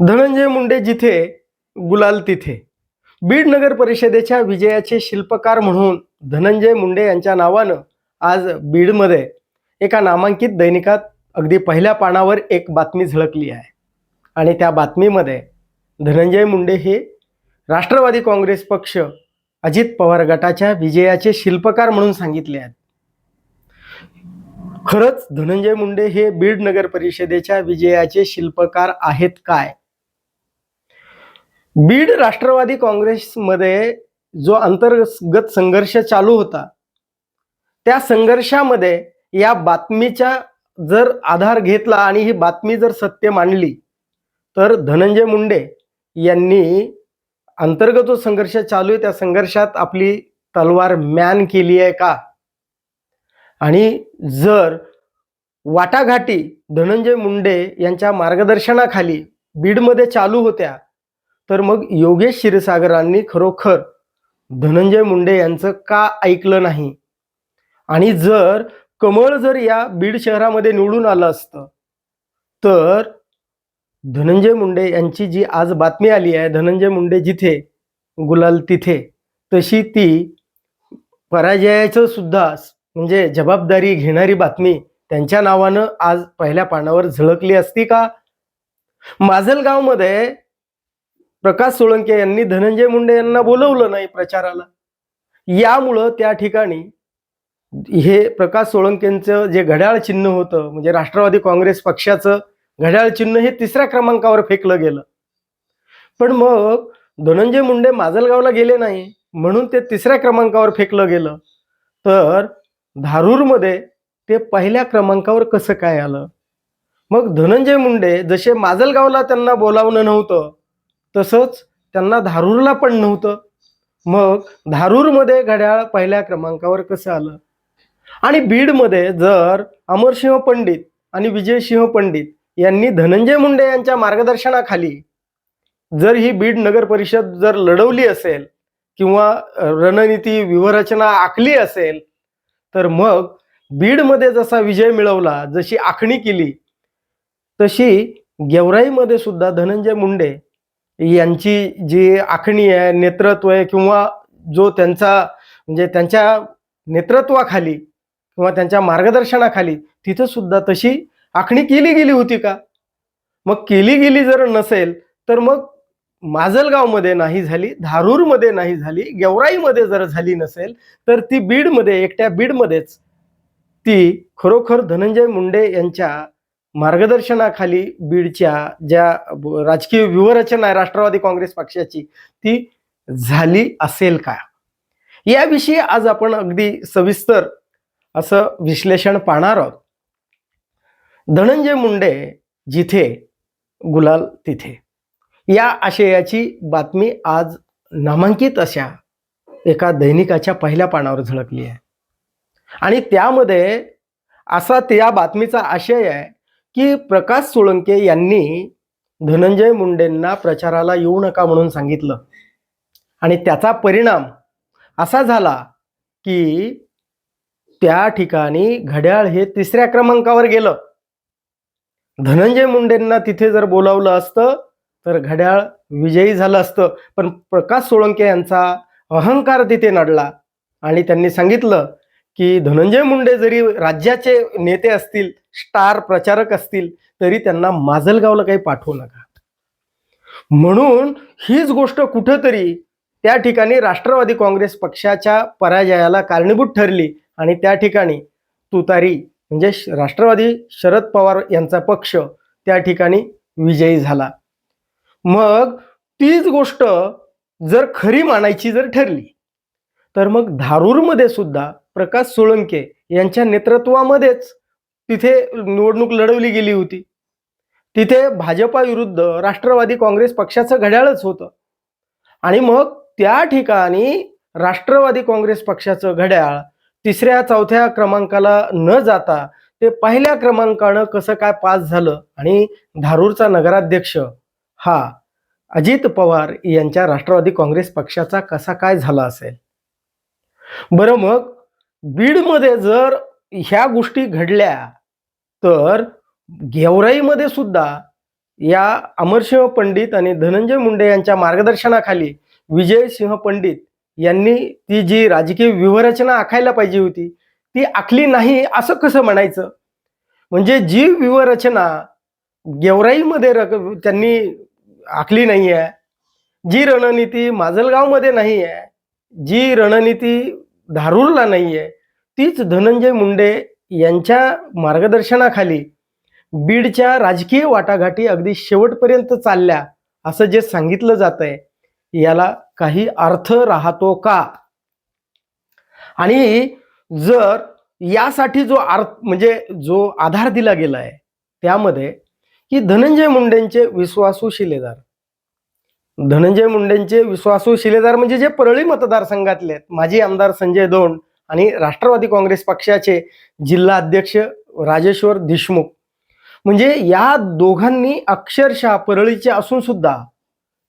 धनंजय मुंडे जिथे गुलाल तिथे. बीड नगर परिषदेच्या विजयाचे शिल्पकार म्हणून धनंजय मुंडे यांच्या नावानं आज बीडमध्ये एका नामांकित दैनिकात अगदी पहिल्या पानावर एक बातमी झळकली आहे. आणि त्या बातमीमध्ये धनंजय मुंडे हे राष्ट्रवादी काँग्रेस पक्ष अजित पवार गटाच्या विजयाचे शिल्पकार म्हणून सांगितले आहेत. खरंच धनंजय मुंडे हे बीड नगर परिषदेच्या विजयाचे शिल्पकार आहेत काय? बीड राष्ट्रवादी काँग्रेसमध्ये जो अंतर्गत संघर्ष चालू होता त्या संघर्षामध्ये या बातमीचा जर आधार घेतला आणि ही बातमी जर सत्य मांडली तर धनंजय मुंडे यांनी अंतर्गत जो संघर्ष चालू आहे त्या संघर्षात आपली तलवार मॅन केली आहे का? आणि जर वाटाघाटी धनंजय मुंडे यांच्या मार्गदर्शनाखाली बीडमध्ये चालू होत्या तर मग योगेश क्षीरसागरांनी खरोखर धनंजय मुंडे यांचं का ऐकलं नाही? आणि जर कमळ जर या बीड शहरामध्ये निवडून आलं असतं तर धनंजय मुंडे यांची जी आज बातमी आली आहे धनंजय मुंडे जिथे गुलाल तिथे तशी ती पराजयाचं सुद्धा म्हणजे जबाबदारी घेणारी बातमी त्यांच्या नावानं आज पहिल्या पानावर झळकली असती का? माजलगावमध्ये प्रकाश सोळंके यांनी धनंजय मुंडे यांना बोलवलं नाही प्रचाराला. यामुळं त्या ठिकाणी हे प्रकाश सोळंकेंचं जे घड्याळ चिन्ह होतं म्हणजे राष्ट्रवादी काँग्रेस पक्षाचं घड्याळ चिन्ह हे तिसऱ्या क्रमांकावर फेकलं गेलं. पण मग धनंजय मुंडे माजलगावला गेले नाही म्हणून ते तिसऱ्या क्रमांकावर फेकलं गेलं. तर धारूरमध्ये ते पहिल्या क्रमांकावर कसं काय आलं? मग धनंजय मुंडे जसे माजलगावला त्यांना बोलावणं नव्हतं तसंच त्यांना धारूरला पण नव्हतं. मग धारूरमध्ये घड्याळ पहिल्या क्रमांकावर कसं आलं? आणि बीडमध्ये जर अमरसिंह पंडित आणि विजयसिंह पंडित यांनी धनंजय मुंडे यांच्या मार्गदर्शनाखाली जर ही बीड नगर परिषद जर लढवली असेल किंवा रणनीती व्यूहरचना आखली असेल तर मग बीडमध्ये जसा विजय मिळवला जशी आखणी केली तशी गेवराईमध्ये सुद्धा धनंजय मुंडे यांची जी आखणी आहे नेतृत्व आहे किंवा जो त्यांचा म्हणजे त्यांच्या नेतृत्वाखाली किंवा त्यांच्या मार्गदर्शनाखाली तिथं सुद्धा तशी आखणी केली गेली होती का? मग केली गेली जर नसेल तर मग माजलगावमध्ये नाही झाली धारूरमध्ये नाही झाली गेवराईमध्ये जर झाली नसेल तर ती बीडमध्ये एकट्या बीडमध्येच ती खरोखर धनंजय मुंडे यांच्या मार्गदर्शनाखाली बीडच्या ज्या राजकीय व्यूहरचना आहे राष्ट्रवादी काँग्रेस पक्षाची ती झाली असेल का? याविषयी आज आपण अगदी सविस्तर असं विश्लेषण पाहणार आहोत. धनंजय मुंडे जिथे गुलाल तिथे. या आशयाची बातमी आज नामांकित अशा एका दैनिकाच्या पहिल्या पानावर झळकली आहे. आणि त्यामध्ये असा त्या बातमीचा आशय आहे की प्रकाश सोळंके यांनी धनंजय मुंडेंना प्रचाराला येऊ नका म्हणून सांगितलं. आणि त्याचा परिणाम असा झाला की त्या ठिकाणी घड्याळ हे तिसऱ्या क्रमांकावर गेलं. धनंजय मुंडेंना तिथे जर बोलावलं असतं तर घड्याळ विजयी झालं असतं. पण प्रकाश सोळंके यांचा अहंकार तिथे नडला आणि त्यांनी सांगितलं की धनंजय मुंडे जरी राज्याचे नेते असतील स्टार प्रचारक असतील तरी त्यांना माजलगावला काही पाठवू नका. म्हणून हीच गोष्ट कुठंतरी त्या ठिकाणी राष्ट्रवादी काँग्रेस पक्षाच्या पराजयाला कारणीभूत ठरली आणि त्या ठिकाणी तुतारी म्हणजे राष्ट्रवादी शरद पवार यांचा पक्ष त्या ठिकाणी विजयी झाला. मग तीच गोष्ट जर खरी मानायची जर ठरली तर मग धारूरमध्ये सुद्धा प्रकाश सोळंके यांच्या नेतृत्वामध्येच तिथे निवडणूक लढवली गेली होती. तिथे भाजपा विरुद्ध राष्ट्रवादी काँग्रेस पक्षाचं घड्याळच होतं. आणि मग त्या ठिकाणी राष्ट्रवादी काँग्रेस पक्षाचं घड्याळ तिसऱ्या चौथ्या क्रमांकाला न जाता ते पहिल्या क्रमांकानं कसं काय पास झालं आणि धारूरचा नगराध्यक्ष हा अजित पवार यांच्या राष्ट्रवादी काँग्रेस पक्षाचा कसा काय झाला असेल? बरं मग बीडमध्ये जर ह्या गोष्टी घडल्या तर गेवराईमध्ये सुद्धा या अमरसिंह पंडित आणि धनंजय मुंडे यांच्या मार्गदर्शनाखाली विजयसिंह पंडित यांनी ती जी राजकीय व्यूहरचना आखायला पाहिजे होती ती आखली नाही असं कसं म्हणायचं? म्हणजे जी व्यूहरचना गेवराईमध्ये रक त्यांनी आखली नाही आहे जी रणनीती माजलगावमध्ये नाही आहे जी रणनीती धारूरला नाही आहे तीच धनंजय मुंडे यांच्या मार्गदर्शनाखाली बीडच्या राजकीय वाटाघाटी अगदी शेवटपर्यंत चालल्या असं जे सांगितलं जात आहे याला काही अर्थ राहतो का? आणि जर यासाठी जो अर्थ म्हणजे जो आधार दिला गेला आहे त्यामध्ये की धनंजय मुंडेंचे विश्वासू शिलेदार. धनंजय मुंडेंचे विश्वासू शिलेदार म्हणजे जे परळी मतदारसंघातले आहेत. माजी आमदार संजय दोंड आणि राष्ट्रवादी काँग्रेस पक्षाचे जिल्हा अध्यक्ष राजेश्वर देशमुख. म्हणजे या दोघांनी अक्षरशः परळीचे असून सुद्धा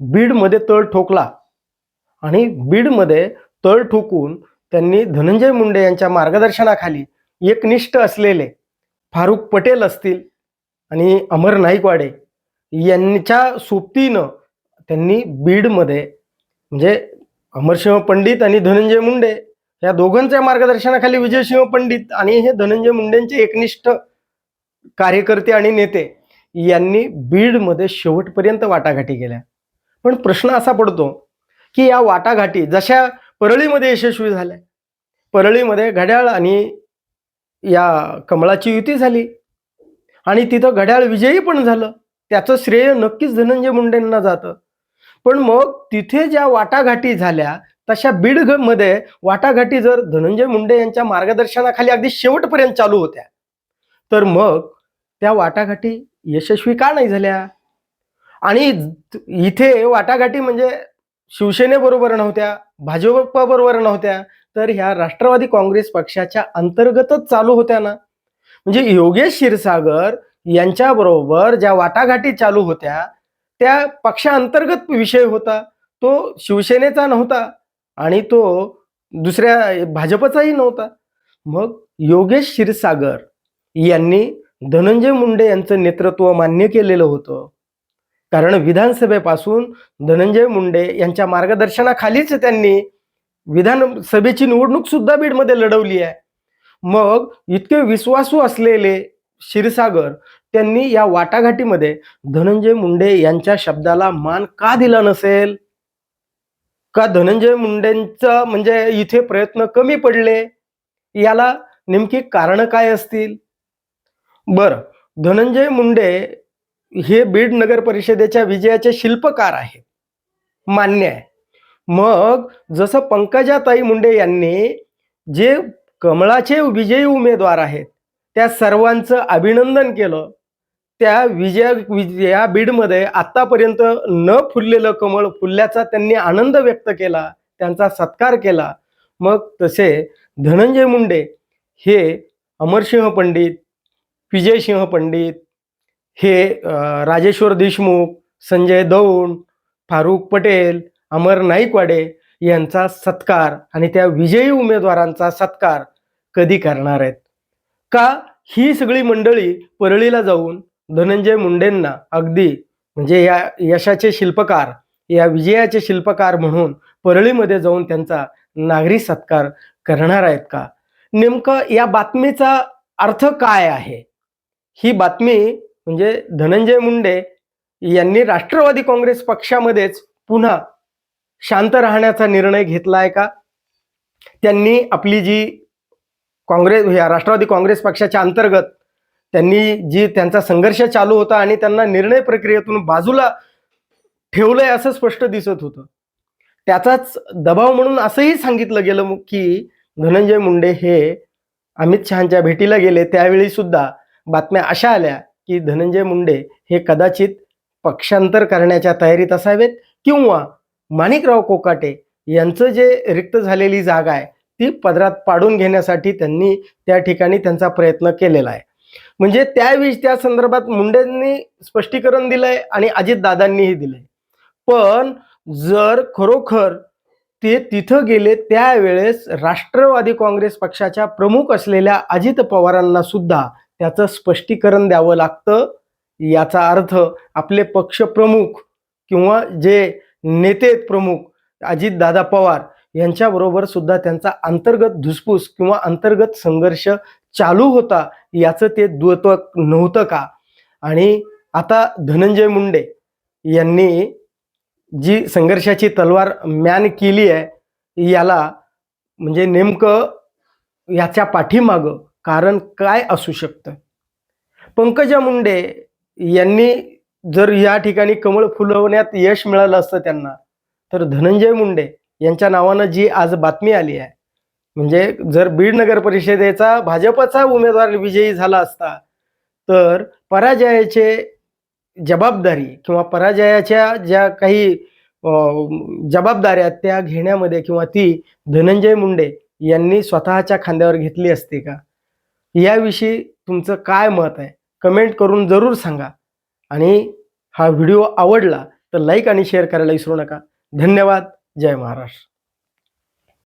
बीडमध्ये तळ ठोकला. आणि बीडमध्ये तळ ठोकून त्यांनी धनंजय मुंडे यांच्या मार्गदर्शनाखाली एकनिष्ठ असलेले फारुख पटेल असतील आणि अमर नाईकवाडे यांच्या सोबतीनं त्यांनी बीडमध्ये म्हणजे अमरसिंह पंडित आणि धनंजय मुंडे या दोघांच्या मार्गदर्शनाखाली विजयसिंह पंडित आणि हे धनंजय मुंडेंचे एकनिष्ठ कार्यकर्ते आणि नेते यांनी बीडमध्ये शेवटपर्यंत वाटाघाटी केल्या. पण प्रश्न असा पडतो की या वाटाघाटी जशा परळीमध्ये यशस्वी झाल्या परळीमध्ये घड्याळ आणि या कमळाची युती झाली आणि तिथं घड्याळ विजयी पण झालं त्याचं श्रेय नक्कीच धनंजय मुंडेंना जातं. पण मग तिथे ज्या वाटाघाटी झाल्या तशा बीडमध्ये वाटाघाटी जर धनंजय मुंडे यांच्या मार्गदर्शनाखाली अगदी शेवटपर्यंत चालू होत्या तर मग त्या वाटाघाटी यशस्वी का नाही झाल्या? आणि इथे वाटाघाटी म्हणजे शिवसेनेबरोबर नव्हत्या भाजपबरोबर नव्हत्या तर ह्या राष्ट्रवादी काँग्रेस पक्षाच्या अंतर्गतच चालू होत्या ना? म्हणजे योगेश क्षीरसागर यांच्याबरोबर ज्या वाटाघाटी चालू होत्या त्या पक्षांतर्गत विषय होता. तो शिवसेनेचा नव्हता आणि तो दुसऱ्या भाजपचाही नव्हता. मग योगेश क्षीरसागर यांनी धनंजय मुंडे यांचं नेतृत्व मान्य केलेलं होतं. कारण विधानसभेपासून धनंजय मुंडे यांच्या मार्गदर्शनाखालीच त्यांनी विधानसभेची निवडणूक सुद्धा बीडमध्ये लढवली आहे. मग इतके विश्वासू असलेले क्षीरसागर त्यांनी या वाटाघाटीमध्ये धनंजय मुंडे यांच्या शब्दाला मान का दिला नसेल? का धनंजय मुंडेंचा म्हणजे इथे प्रयत्न कमी पडले? याला नेमकी कारण काय असतील? बर धनंजय मुंडे हे बीड नगर परिषदेच्या विजयाचे शिल्पकार आहेत. मान्य आहे. मग जसं पंकजाताई मुंडे यांनी जे कमळाचे विजयी उमेदवार आहेत त्या सर्वांचं अभिनंदन केलं. त्या विजया विजया बीडमध्ये आत्तापर्यंत न फुललेलं कमळ फुलल्याचा त्यांनी आनंद व्यक्त केला त्यांचा सत्कार केला. मग तसे धनंजय मुंडे हे अमरसिंह पंडित विजयसिंह पंडित हे राजेश्वर देशमुख संजय दौंड फारुख पटेल अमर नाईकवाडे यांचा सत्कार आणि त्या विजयी उमेदवारांचा सत्कार कधी करणार आहेत? का ही सगळी मंडळी परळीला जाऊन धनंजय मुंडेंना अगदी म्हणजे या यशाचे शिल्पकार या विजयाचे शिल्पकार म्हणून परळीमध्ये जाऊन त्यांचा नागरी सत्कार करणार आहेत का? नेमकं या बातमीचा अर्थ काय आहे? ही बातमी म्हणजे धनंजय मुंडे यांनी राष्ट्रवादी काँग्रेस पक्षामध्येच पुन्हा शांत राहण्याचा निर्णय घेतला आहे का? त्यांनी आपली जी काँग्रेस या राष्ट्रवादी काँग्रेस पक्षाच्या अंतर्गत त्यांनी जी त्यांचा संघर्ष चालू होता आणि त्यांना निर्णय प्रक्रियेतून बाजूला ठेवलंय असं स्पष्ट दिसत होतं. त्याचाच दबाव म्हणून असंही सांगितलं गेलं की धनंजय मुंडे हे अमित शहाच्या भेटीला गेले. त्यावेळी सुद्धा बातम्या अशा आल्या की धनंजय मुंडे हे कदाचित पक्षांतर करण्याच्या तयारीत असावेत किंवा माणिकराव कोकाटे यांचं जे रिक्त झालेली जागा आहे ती पदरात पाडून घेण्यासाठी त्यांनी त्या ठिकाणी त्यांचा प्रयत्न केलेला आहे. म्हणजे त्यावेळी त्या संदर्भात मुंडेंनी स्पष्टीकरण दिलंय आणि अजितदादांनीही दिलंय. पण जर खरोखर ते तिथं गेले त्यावेळेस राष्ट्रवादी काँग्रेस पक्षाच्या प्रमुख असलेल्या अजित पवारांना सुद्धा त्याचं स्पष्टीकरण द्यावं लागतं. याचा अर्थ आपले पक्षप्रमुख किंवा जे नेते प्रमुख अजितदादा पवार यांच्याबरोबर सुद्धा त्यांचा अंतर्गत धुसफूस किंवा अंतर्गत संघर्ष चालू होता याचं ते द्वत्वक नव्हतं का? आणि आता धनंजय मुंडे यांनी जी संघर्षाची तलवार म्यान केली आहे याला म्हणजे नेमकं याच्या पाठीमागं कारण काय असू शकतं? पंकजा मुंडे यांनी जर या ठिकाणी कमळ फुलवण्यात यश मिळालं असतं त्यांना तर धनंजय मुंडे यांच्या नावानं जी आज बातमी आली आहे म्हणजे जर बीड नगर परिषदेचा भाजपचा उमेदवार विजयी झाला असता तर पराजयाचे जबाबदारी किंवा पराजयाच्या ज्या काही जबाबदाऱ्या त्या घेण्यामध्ये किंवा ती धनंजय मुंडे यांनी स्वतःच्या खांद्यावर घेतली असते का? याविषयी तुमचं काय मत आहे? कमेंट करून जरूर सांगा. आणि हा व्हिडिओ आवडला तर लाईक आणि शेअर करायला विसरू नका. धन्यवाद. जय महाराष्ट्र.